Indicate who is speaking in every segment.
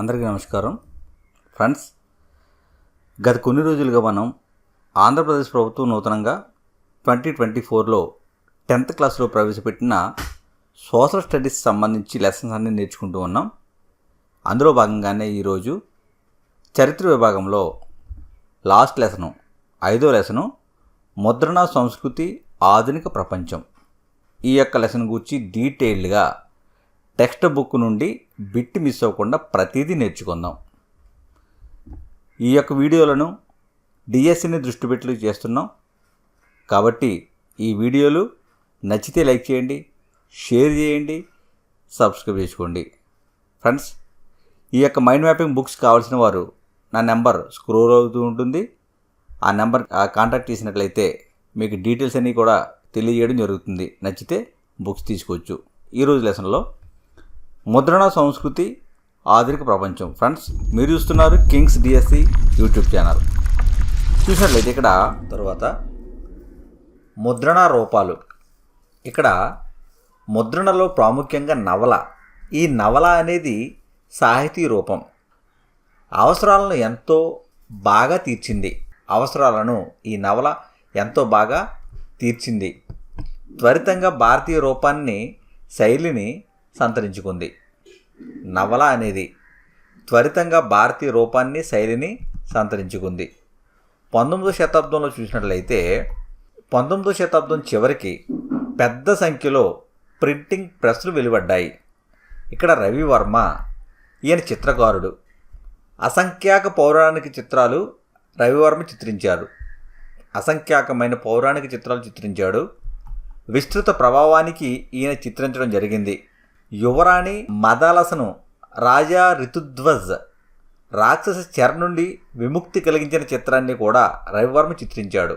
Speaker 1: అందరికీ నమస్కారం. ఫ్రెండ్స్ గత కొన్ని రోజులుగా మనం ఆంధ్రప్రదేశ్ ప్రభుత్వం నూతనంగా ట్వంటీ ట్వంటీ ఫోర్లో టెన్త్ క్లాస్లో ప్రవేశపెట్టిన సోషల్ స్టడీస్ సంబంధించి లెసన్స్ అన్ని నేర్చుకుంటూ ఉన్నాం. అందులో భాగంగానే ఈరోజు చరిత్ర విభాగంలో లాస్ట్ లెసను ఐదో లెసను ముద్రణ సంస్కృతి ఆధునిక ప్రపంచం ఈ యొక్క లెసన్ గురించి డీటెయిల్డ్గా టెక్స్ట్ బుక్ నుండి బిట్ మిస్ అవ్వకుండా ప్రతిదీ నేర్చుకుందాం. ఈ యొక్క వీడియోలను డిఎస్సిని దృష్టి పెట్టి చేస్తున్నాం. కాబట్టి ఈ వీడియోలు నచ్చితే లైక్ చేయండి షేర్ చేయండి సబ్స్క్రైబ్ చేసుకోండి. ఫ్రెండ్స్ ఈ యొక్క మైండ్ మ్యాపింగ్ బుక్స్ కావాల్సిన వారు నా నెంబర్ స్క్రోల్ అవుతూ ఉంటుంది. ఆ నెంబర్ కాంటాక్ట్ చేసినట్లయితే మీకు డీటెయిల్స్ అన్నీ కూడా తెలియజేయడం జరుగుతుంది. నచ్చితే బుక్స్ తీసుకోవచ్చు. ఈరోజు లెసన్లో ముద్రణ సంస్కృతి ఆధునిక ప్రపంచం. ఫ్రెండ్స్ మీరు చూస్తున్నారు కింగ్స్ డిఎస్సి యూట్యూబ్ ఛానల్. చూసినట్లయితే ఇక్కడ తర్వాత ముద్రణ రూపాలు. ఇక్కడ ముద్రణలో ప్రాముఖ్యంగా నవల. ఈ నవల అనేది సాహితీ రూపం. అవసరాలను ఎంతో బాగా తీర్చింది. అవసరాలను ఈ నవల ఎంతో బాగా తీర్చింది. త్వరితంగా భారతీయ రూపాన్ని శైలిని సంతరించుకుంది. నవల అనేది త్వరితంగా భారతీయ రూపాన్ని శైలిని సంతరించుకుంది. పంతొమ్మిదో శతాబ్దంలో చూసినట్లయితే పంతొమ్మిదో శతాబ్దం చివరికి పెద్ద సంఖ్యలో ప్రింటింగ్ ప్రెస్లు వెలువడ్డాయి. ఇక్కడ రవివర్మ ఈయన చిత్రకారుడు. అసంఖ్యాక పౌరాణిక చిత్రాలు రవివర్మ చిత్రించారు అసంఖ్యాకమైన పౌరాణిక చిత్రాలు చిత్రించాడు. విస్తృత ప్రభావానికి ఈయన చిత్రించడం జరిగింది. యువరాణి మదాలసను రాజా రితుధ్వజ్ రాక్షస చెర నుండి విముక్తి కలిగించిన చిత్రాన్ని కూడా రవివర్మ చిత్రించాడు.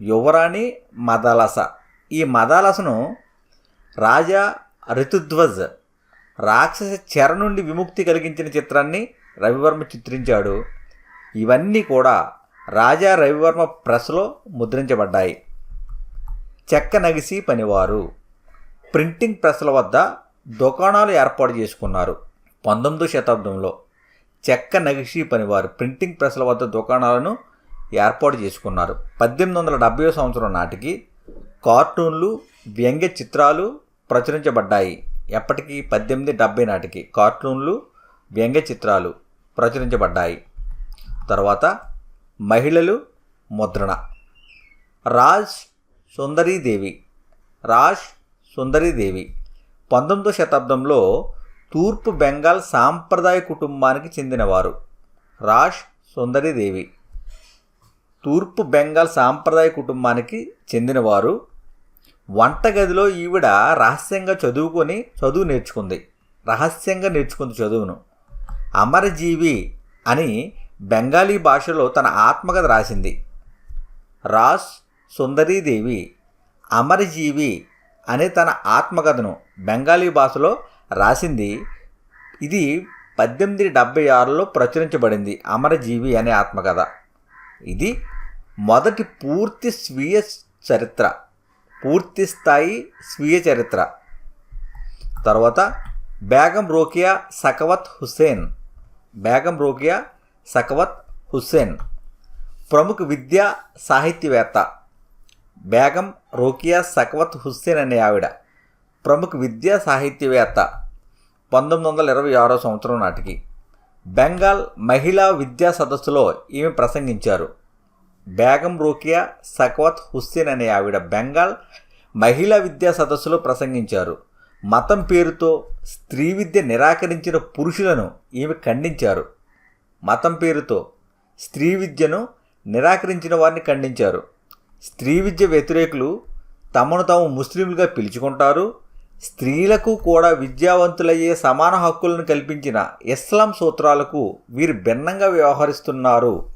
Speaker 1: యువరాణి మదాలస. ఈ మదాలసను రాజా రితుధ్వజ్ రాక్షస చెర నుండి విముక్తి కలిగించిన చిత్రాన్ని రవివర్మ చిత్రించాడు. ఇవన్నీ కూడా రాజా రవివర్మ ప్రెస్లో ముద్రించబడ్డాయి. చెక్క నగిసి పనివారు. ప్రింటింగ్ ప్రెస్ల వద్ద దుకాణాలు ఏర్పాటు చేసుకున్నారు. పంతొమ్మిదో శతాబ్దంలో చెక్క నగిషి పనివారు ప్రింటింగ్ ప్రెస్ల వద్ద దుకాణాలను ఏర్పాటు చేసుకున్నారు. పద్దెనిమిది వందల డెబ్బై సంవత్సరం నాటికి కార్టూన్లు వ్యంగ్య చిత్రాలు ప్రచురించబడ్డాయి. ఎప్పటికీ పద్దెనిమిది డెబ్బై నాటికి కార్టూన్లు వ్యంగ్య చిత్రాలు ప్రచురించబడ్డాయి. తర్వాత మహిళలు ముద్రణ. రాజ్ సుందరీదేవి రాజ్ సుందరీదేవి. పంతొమ్మిదో శతాబ్దంలో తూర్పు బెంగాల్ సాంప్రదాయ కుటుంబానికి చెందినవారు. రాష్ సుందరీదేవి. తూర్పు బెంగాల్ సాంప్రదాయ కుటుంబానికి చెందినవారు. వంటగదిలో ఈవిడ రహస్యంగా చదువుకొని చదువు నేర్చుకుంది. రహస్యంగా నేర్చుకుంది చదువును. అమరజీవి అని బెంగాలీ భాషలో తన ఆత్మకథ రాసింది. రాస్ సుందరీదేవి. అమరజీవి అనే తన ఆత్మకథను బెంగాలీ భాషలో రాసింది. ఇది పద్దెనిమిది డెబ్బై ఆరులో ప్రచురించబడింది అమరజీవి అనే ఆత్మకథ. ఇది మొదటి పూర్తి స్వీయ చరిత్ర పూర్తి స్థాయి స్వీయ చరిత్ర. తర్వాత బేగం రోకియా సకవత్ హుస్సేన్ బేగం రోకియా సకవత్ హుస్సేన్. ప్రముఖ విద్యా సాహిత్యవేత్త బేగం రోకియా సకవత్ హుస్సేన్ అనే ఆవిడ ప్రముఖ విద్యా సాహిత్యవేత్త పంతొమ్మిది వందల ఇరవై ఆరో సంవత్సరం నాటికి బెంగాల్ మహిళా విద్యా సదస్సులో ఈమె ప్రసంగించారు. బేగం రోకియా సకవత్ హుస్సేన్ అనే ఆవిడ బెంగాల్ మహిళా విద్యా సదస్సులో ప్రసంగించారు. మతం పేరుతో స్త్రీ విద్య నిరాకరించిన పురుషులను ఈమె ఖండించారు. మతం పేరుతో స్త్రీ విద్యను నిరాకరించిన వారిని ఖండించారు. స్త్రీ విద్య వ్యతిరేకులు తమను తాము ముస్లింలుగా పిలుచుకుంటారు. స్త్రీలకు కూడా విద్యావంతులయ్యే సమాన హక్కులను కల్పించిన ఇస్లాం సూత్రాలకు వీరు భిన్నంగా వ్యవహరిస్తున్నారు.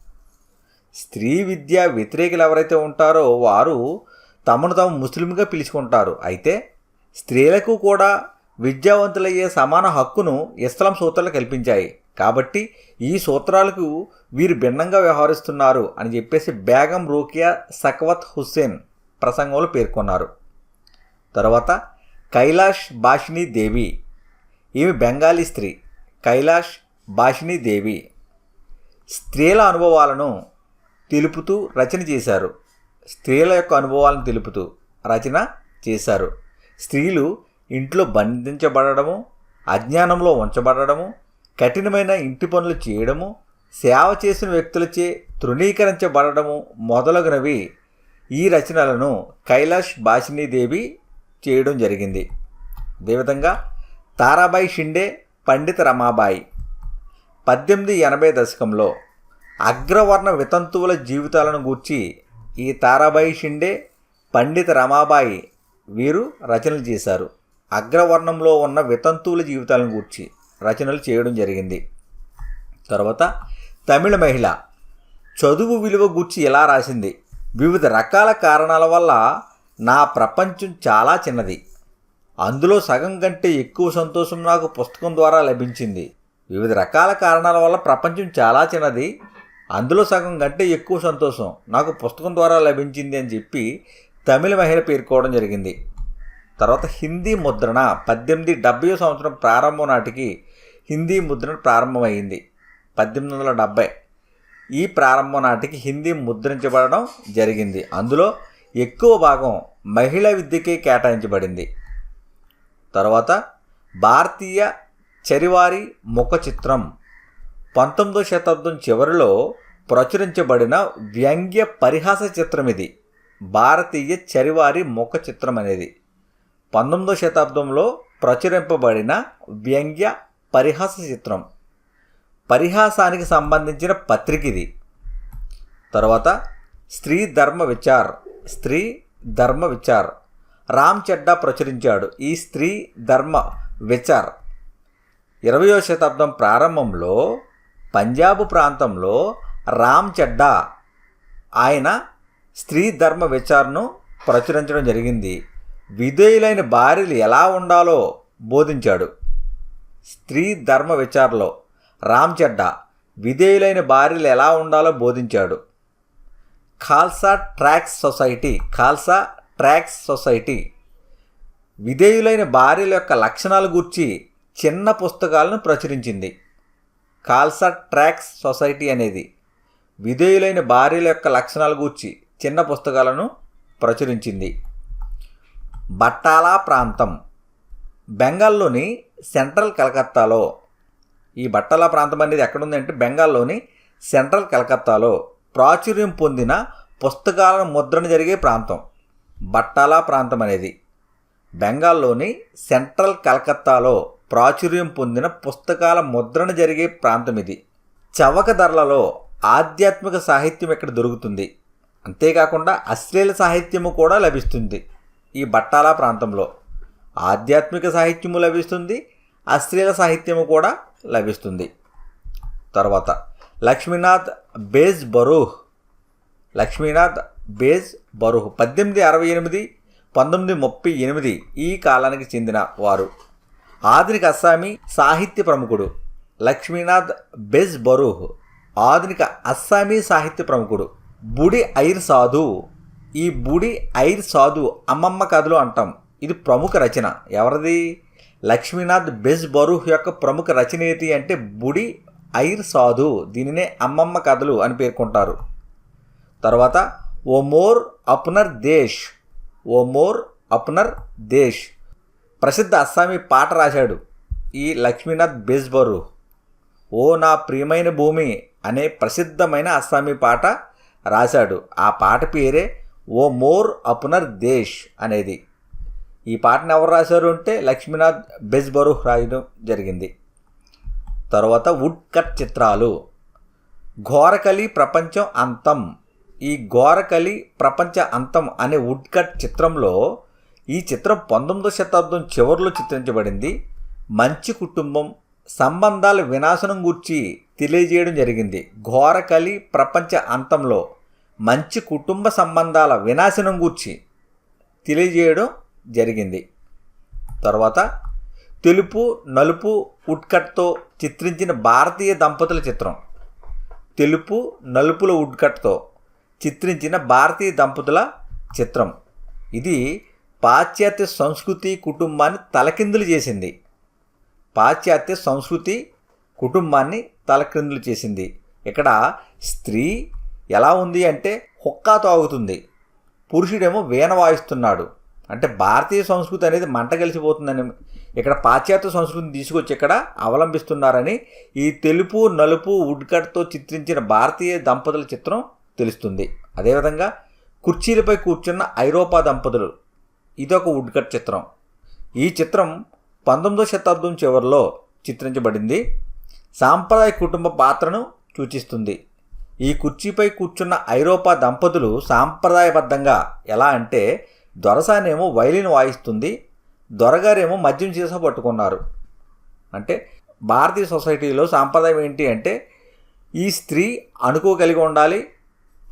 Speaker 1: స్త్రీ విద్య వ్యతిరేకులు ఎవరైతే ఉంటారో వారు తమను తాము ముస్లింగా పిలుచుకుంటారు. అయితే స్త్రీలకు కూడా విద్యావంతులయ్యే సమాన హక్కును ఇస్లాం సూత్రాలు కల్పించాయి. కాబట్టి ఈ సూత్రాలకు వీరు భిన్నంగా వ్యవహరిస్తున్నారు అని చెప్పేసి బేగం రోకియా సక్వత్ హుస్సేన్ ప్రసంగంలో పేర్కొన్నారు. తర్వాత కైలాష్ భాషిణి దేవి ఈమె బెంగాలీ స్త్రీ కైలాష్ భాషిణీ దేవి స్త్రీల అనుభవాలను తెలుపుతూ రచన చేశారు. స్త్రీల యొక్క అనుభవాలను తెలుపుతూ రచన చేశారు. స్త్రీలు ఇంట్లో బంధించబడము అజ్ఞానంలో ఉంచబడము కఠినమైన ఇంటి పనులు చేయడము సేవ చేసిన వ్యక్తులచే తృణీకరించబడము మొదలగునవి ఈ రచనలను కైలాష్ భాషినీదేవి చేయడం జరిగింది. అదేవిధంగా తారాబాయి షిండే పండిత రమాబాయి పద్దెనిమిది ఎనభై దశకంలో అగ్రవర్ణ వితంతువుల జీవితాలను గూర్చి ఈ తారాబాయి షిండే పండిత రమాబాయి వీరు రచనలు చేశారు. అగ్రవర్ణంలో ఉన్న వితంతువుల జీవితాలను గూర్చి రచనలు చేయడం జరిగింది. తర్వాత తమిళ మహిళ చదువు విలువ గూర్చి ఎలా రాసింది? వివిధ రకాల కారణాల వల్ల నా ప్రపంచం చాలా చిన్నది. అందులో సగం కంటే ఎక్కువ సంతోషం నాకు పుస్తకం ద్వారా లభించింది. వివిధ రకాల కారణాల వల్ల ప్రపంచం చాలా చిన్నది. అందులో సగం కంటే ఎక్కువ సంతోషం నాకు పుస్తకం ద్వారా లభించింది అని చెప్పి తమిళ మహిళ పేర్కోవడం జరిగింది. తర్వాత హిందీ ముద్రణ పద్దెనిమిది డెబ్బై సంవత్సరం ప్రారంభం నాటికి హిందీ ముద్రణ ప్రారంభమైంది. పద్దెనిమిది వందల డెబ్భై ఈ ప్రారంభం నాటికి హిందీ ముద్రించబడడం జరిగింది. అందులో ఎక్కువ భాగం మహిళా విద్యకే కేటాయించబడింది. తర్వాత భారతీయ చరివారి ముఖ చిత్రం పంతొమ్మిదో శతాబ్దం చివరిలో ప్రచురించబడిన వ్యంగ్య పరిహాస చిత్రం ఇది భారతీయ చరివారి ముఖ చిత్రం అనేది పంతొమ్మిదో శతాబ్దంలో ప్రచురింపబడిన వ్యంగ్య పరిహాస చిత్రం. పరిహాసానికి సంబంధించిన పత్రిక ఇది. తర్వాత స్త్రీ ధర్మ విచార్ స్త్రీ ధర్మ విచార్. రామ్ చెడ్డా ప్రచురించాడు ఈ స్త్రీ ధర్మ విచార్. ఇరవయో శతాబ్దం ప్రారంభంలో పంజాబ్ ప్రాంతంలో రామ్ చెడ్డా ఆయన స్త్రీ ధర్మ విచారను ప్రచురించడం జరిగింది. విధేయులైన భార్యలు ఎలా ఉండాలో బోధించాడు. స్త్రీ ధర్మ విచారలో రామ్చెడ్డ విధేయులైన భార్యలు ఎలా ఉండాలో బోధించాడు. Khalsa tracts society Khalsa tracts society. విధేయులైన భార్యల యొక్క లక్షణాల గురించి చిన్న పుస్తకాలను ప్రచురించింది. ఖాల్సా ట్రాక్స్ సొసైటీ అనేది విధేయులైన భార్యల యొక్క లక్షణాల గూర్చి చిన్న పుస్తకాలను ప్రచురించింది. బట్టాలా ప్రాంతం. బెంగాల్లోని సెంట్రల్ కలకత్తాలో ఈ బట్టల ప్రాంతం అనేది ఎక్కడుందంటే బెంగాల్లోని సెంట్రల్ కలకత్తాలో ప్రాచుర్యం పొందిన పుస్తకాలను ముద్రణ జరిగే ప్రాంతం. బట్టాలా ప్రాంతం అనేది బెంగాల్లోని సెంట్రల్ కలకత్తాలో ప్రాచుర్యం పొందిన పుస్తకాల ముద్రణ జరిగే ప్రాంతం ఇది. చవక ధరలలో ఆధ్యాత్మిక సాహిత్యం ఇక్కడ దొరుకుతుంది. అంతేకాకుండా అశ్లీల సాహిత్యము కూడా లభిస్తుంది ఈ బట్టాలా ప్రాంతంలో. ఆధ్యాత్మిక సాహిత్యము లభిస్తుంది అశ్లీల సాహిత్యము కూడా లభిస్తుంది. తర్వాత లక్ష్మీనాథ్ బేజ్ బరూహ్. లక్ష్మీనాథ్ బేజ్ బరూహ్. పద్దెనిమిది అరవై ఎనిమిది పంతొమ్మిది ముప్పై ఎనిమిది ఈ కాలానికి చెందిన వారు. ఆధునిక అస్సామీ సాహిత్య ప్రముఖుడు లక్ష్మీనాథ్ బెజ్ బరూహ్. ఆధునిక అస్సామీ సాహిత్య ప్రముఖుడు బుడి ఐర్ సాధు. ఈ బుడి ఐర్ సాధు అమ్మమ్మ కథలు అంటాం. ఇది ప్రముఖ రచన. ఎవరిది? లక్ష్మీనాథ్ బెజ్ బరూహ్ యొక్క ప్రముఖ రచన ఏంటి అంటే బుడి ఐర్ సాధు. దీనినే అమ్మమ్మ కథలు అని పేర్కొంటారు. తర్వాత ఓ మోర్ అప్నర్ దేశ్. ఓ మోర్ అప్నర్ దేశ్. ప్రసిద్ధ అస్సామీ పాట రాశాడు ఈ లక్ష్మీనాథ్ బేజ్బరు ఓ నా ప్రియమైన భూమి అనే ప్రసిద్ధమైన అస్సామీ పాట రాశాడు. ఆ పాట పేరే ఓ మోర్ అపునర్ దేశ్ అనేది. ఈ పాటను ఎవరు రాశారు అంటే లక్ష్మీనాథ్ బెజ్బరుహ్ రాయడం జరిగింది. తర్వాత వుడ్ కట్ చిత్రాలు. ఘోరకలి ప్రపంచం అంతం. ఈ ఘోరకలి ప్రపంచ అంతం అనే వుడ్ కట్ చిత్రంలో ఈ చిత్రం పంతొమ్మిదో శతాబ్దం చివరిలో చిత్రించబడింది. మంచి కుటుంబం సంబంధాల వినాశనం గురించి తెలియజేయడం జరిగింది. ఘోరకలి ప్రపంచ అంతంలో మంచి కుటుంబ సంబంధాల వినాశనం గురించి తెలియజేయడం జరిగింది. తర్వాత తెలుపు నలుపు ఉడ్కట్తో చిత్రించిన భారతీయ దంపతుల చిత్రం. తెలుపు నలుపుల ఉడ్కట్తో చిత్రించిన భారతీయ దంపతుల చిత్రం. ఇది పాశ్చాత్య సంస్కృతి కుటుంబాన్ని తలకిందులు చేసింది. పాశ్చాత్య సంస్కృతి కుటుంబాన్ని తలక్రిందులు చేసింది. ఇక్కడ స్త్రీ ఎలా ఉంది అంటే హుక్కా తాగుతుంది. పురుషుడేమో వీణ వాయిస్తున్నాడు. అంటే భారతీయ సంస్కృతి అనేది మంట కలిసిపోతుందని ఇక్కడ పాశ్చాత్య సంస్కృతిని తీసుకొచ్చి ఇక్కడ అవలంబిస్తున్నారని ఈ తెలుపు నలుపు వుడ్కట్తో చిత్రించిన భారతీయ దంపతుల చిత్రం తెలుస్తుంది. అదేవిధంగా కుర్చీలపై కూర్చున్న ఐరోపా దంపతులు ఇదొక వుడ్కట్ చిత్రం. ఈ చిత్రం పంతొమ్మిదో శతాబ్దం చివరిలో చిత్రించబడింది. సాంప్రదాయ కుటుంబ పాత్రను సూచిస్తుంది. ఈ కుర్చీపై కూర్చున్న ఐరోపా దంపతులు సాంప్రదాయబద్ధంగా ఎలా అంటే దొరసానేమో వైలిన్ వాయిస్తుంది దొరగారేమో మద్యం సీసా పట్టుకున్నారు. అంటే భారతీయ సొసైటీలో సాంప్రదాయం ఏంటి అంటే ఈ స్త్రీ అనుకోగలిగి ఉండాలి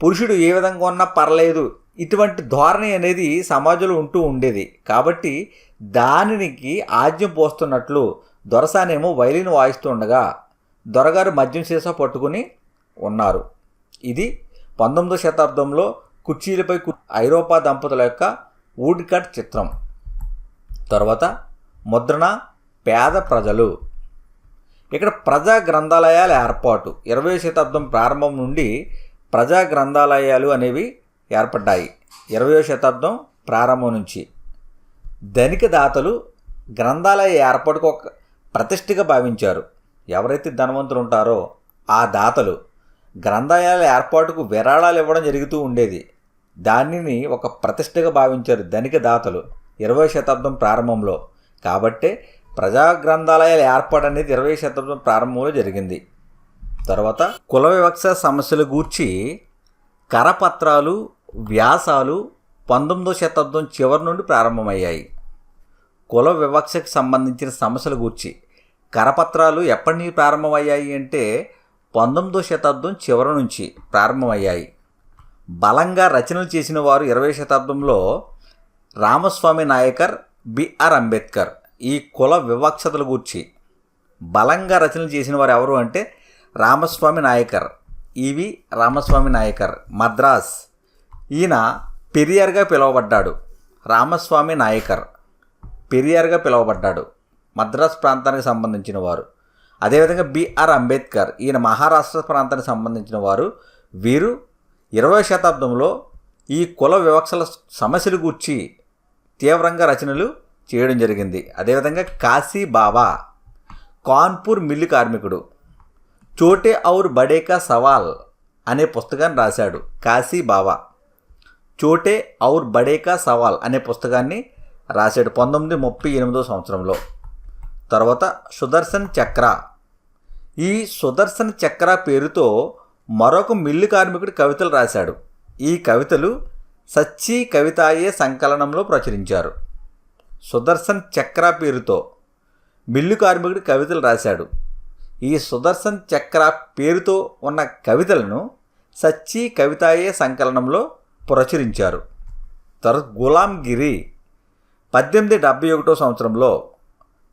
Speaker 1: పురుషుడు ఏ విధంగా ఉన్నా పర్లేదు ఇటువంటి ధోరణి అనేది సమాజంలో ఉంటూ ఉండేది. కాబట్టి దానికి ఆజ్యం పోస్తున్నట్లు దొరసానేమో వైలిన్ వాయిస్తూ ఉండగా దొరగారు మద్యం సీసా పట్టుకుని ఉన్నారు. ఇది పంతొమ్మిదో శతాబ్దంలో కుర్చీలపై కు- ఐరోపా దంపతుల యొక్క వుడ్ కట్ చిత్రం. తర్వాత ముద్రణ పేద ప్రజలు. ఇక్కడ ప్రజా గ్రంథాలయాల ఏర్పాటు. ఇరవై శతాబ్దం ప్రారంభం నుండి ప్రజా గ్రంథాలయాలు అనేవి ఏర్పడ్డాయి. ఇరవయో శతాబ్దం ప్రారంభం నుంచి. ధనిక దాతలు గ్రంథాలయ ఏర్పాటుకు ఒక ప్రతిష్ఠగా భావించారు. ఎవరైతే ధనవంతులు ఉంటారో ఆ దాతలు గ్రంథాలయాల ఏర్పాటుకు విరాళాలు ఇవ్వడం జరుగుతూ ఉండేది. దానిని ఒక ప్రతిష్టగా భావించారు ధనిక దాతలు ఇరవై శతాబ్దం ప్రారంభంలో. కాబట్టే ప్రజా గ్రంథాలయాల ఏర్పాటు అనేది ఇరవై శతాబ్దం ప్రారంభంలో జరిగింది. తర్వాత కుల వివక్ష సమస్యల గూర్చి కరపత్రాలు వ్యాసాలు పంతొమ్మిదో శతాబ్దం చివరి నుండి ప్రారంభమయ్యాయి. కుల వివక్షకు సంబంధించిన సమస్యల గూర్చి కరపత్రాలు ఎప్పటి నుంచి ప్రారంభమయ్యాయి అంటే పంతొమ్మిదో శతాబ్దం చివరి నుంచి ప్రారంభమయ్యాయి. బలంగా రచనలు చేసిన వారు ఇరవై శతాబ్దంలో రామస్వామి నాయకర్ బిఆర్ అంబేద్కర్. ఈ కుల వివక్షతల గూర్చి బలంగా రచనలు చేసిన వారు ఎవరు అంటే రామస్వామి నాయకర్. ఈవి రామస్వామి నాయకర్. మద్రాస్. ఈయన పెరియార్గా పిలువబడ్డాడు. రామస్వామి నాయకర్. పెరియార్గా పిలువబడ్డాడు. మద్రాస్ ప్రాంతానికి సంబంధించిన వారు. అదేవిధంగా బిఆర్ అంబేద్కర్. ఈయన మహారాష్ట్ర ప్రాంతానికి సంబంధించిన వారు. వీరు ఇరవై శతాబ్దంలో ఈ కుల వివక్షల సమస్యల గూర్చి తీవ్రంగా రచనలు చేయడం జరిగింది. అదేవిధంగా కాశీ బాబా కాన్పూర్ మిల్లు కార్మికుడు చోటే ఔర్ బడేకా సవాల్ అనే పుస్తకాన్ని రాశాడు కాశీ బాబా చోటే ఔర్ బడేకా సవాల్ అనే పుస్తకాన్ని రాశాడు పంతొమ్మిది ముప్పై ఎనిమిదో సంవత్సరంలో. తర్వాత సుదర్శన్ చక్ర. ఈ సుదర్శన్ చక్ర పేరుతో మరొక మిల్లు కార్మికుడు కవితలు రాశాడు. ఈ కవితలు సచ్చి కవితాయే సంకలనంలో ప్రచురించారు. సుదర్శన్ చక్ర పేరుతో మిల్లు కార్మికుడు కవితలు రాశాడు. ఈ సుదర్శన్ చక్ర పేరుతో ఉన్న కవితలను సచ్చి కవితాయే సంకలనంలో ప్రచురించారు. తర్వాత గులాంగిరి పద్దెనిమిది డెబ్బై ఒకటో సంవత్సరంలో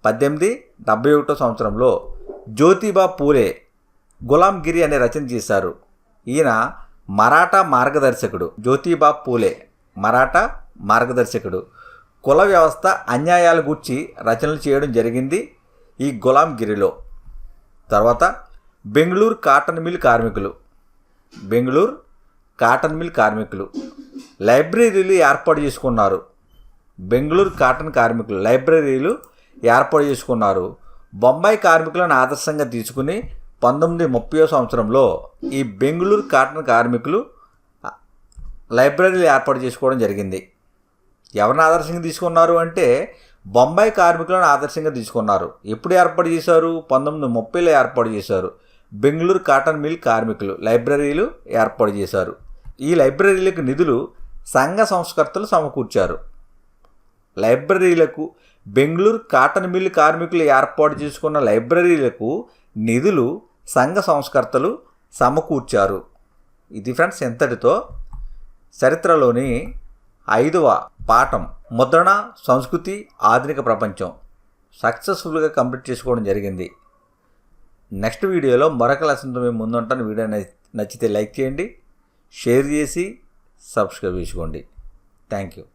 Speaker 1: పద్దెనిమిది డెబ్బై ఒకటో సంవత్సరంలో జ్యోతిబా పూలే గులాంగిరి అనే రచన చేశారు. ఈయన మరాఠా మార్గదర్శకుడు. జ్యోతిబా పూలే మరాఠా మార్గదర్శకుడు. కుల వ్యవస్థ అన్యాయాల గూర్చి రచనలు చేయడం జరిగింది ఈ గులాంగిరిలో తర్వాత బెంగళూరు కాటన్ మిల్ కార్మికులు. బెంగళూరు కాటన్ మిల్ కార్మికులు. లైబ్రరీలు ఏర్పాటు చేసుకున్నారు. బెంగళూరు కాటన్ కార్మికులు లైబ్రరీలు ఏర్పాటు చేసుకున్నారు. బొంబాయి కార్మికులను ఆదర్శంగా తీసుకుని పంతొమ్మిది ముప్పై సంవత్సరంలో ఈ బెంగళూరు కాటన్ కార్మికులు లైబ్రరీలు ఏర్పాటు చేసుకోవడం జరిగింది. ఎవరిని ఆదర్శంగా తీసుకున్నారు అంటే బొంబాయి కార్మికులను ఆదర్శంగా తీసుకున్నారు. ఎప్పుడు ఏర్పాటు చేశారు? పంతొమ్మిది ముప్పైలో ఏర్పాటు చేశారు. బెంగళూరు కాటన్ మిల్ కార్మికులు లైబ్రరీలు ఏర్పాటు చేశారు. ఈ లైబ్రరీలకు నిధులు సంఘ సంస్కర్తలు సమకూర్చారు. లైబ్రరీలకు బెంగళూరు కాటన్ మిల్ కార్మికులు ఏర్పాటు చేసుకున్న లైబ్రరీలకు నిధులు సంఘ సంస్కర్తలు సమకూర్చారు. ఇది ఫ్రెండ్స్ ఇంతటితో చరిత్రలోని ఐదవ పాఠం. ముద్రణ సంస్కృతి ఆధునిక ప్రపంచం. సక్సెస్ఫుల్గా కంప్లీట్ చేసుకోవడం జరిగింది. నెక్స్ట్ వీడియోలో మరొక లెసన్తో మేము ముందుంటాను. వీడియో నచ్చితే లైక్ చేయండి. షేర్ చేసి సబ్స్క్రైబ్ చేసుకోండి. Thank you